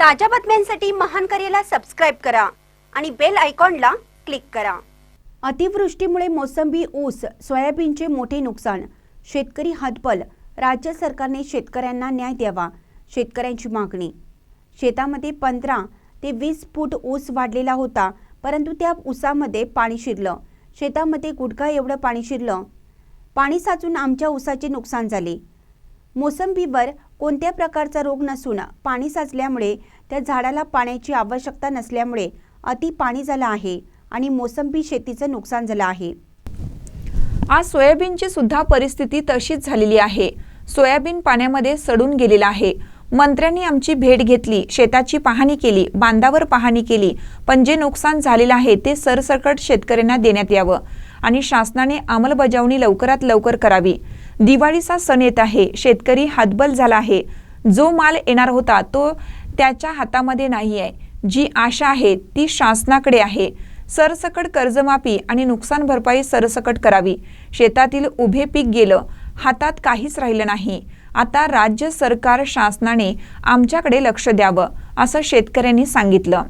ताज्या बातम्यांसाठी महान करेला सबस्क्राईब करा आणि बेल आयकॉनला क्लिक करा. अतिवृष्टीमुळे मोसंबी ऊस सोयाबीनचे मोठे नुकसान. शेतकरी हतबल. राज्य सरकारने शेतकऱ्यांना न्याय द्यावा शेतकऱ्यांची मागणी. शेतामध्ये पंधरा ते वीस फूट ऊस वाढलेला होता परंतु त्या ऊसामध्ये पाणी शिरलं. शेतामध्ये गुडघा एवढं पाणी शिरलं. पाणी साचून आमच्या ऊसाचे नुकसान झाले. मोसंबीवर कोणत्या प्रकारचा रोग नसून पाणी साचल्यामुळे त्या झाडाला पाण्याची आवश्यकता नसल्यामुळे अति पाणी झालं आहे आणि मोसंबी शेतीचं नुकसान झालं आहे. आज सोयाबीनची सुद्धा परिस्थिती तशीच झालेली आहे. सोयाबीन पाण्यामध्ये सडून गेलेला आहे. मंत्र्यांनी आमची भेट घेतली शेताची पाहणी केली बांधावर पाहणी केली. पण जे नुकसान झालेलं आहे ते सरसकट शेतकऱ्यांना देण्यात यावं आणि शासनाने अंमलबजावणी लवकरात लवकर करावी. दिवाळीचा सण येत आहे. शेतकरी हातबल झाला आहे. जो माल येणार होता तो त्याच्या हातामध्ये नाही आहे जी आशा आहे ती शासनाकडे आहे. सरसकट कर्जमाफी आणि नुकसान भरपाई सरसकट करावी. शेतातील उभे पीक गेलं हातात काहीच राहिलं नाही. आता राज्य सरकार शासनाने आमच्याकडे लक्ष द्यावं असं शेतकऱ्यांनी सांगितलं.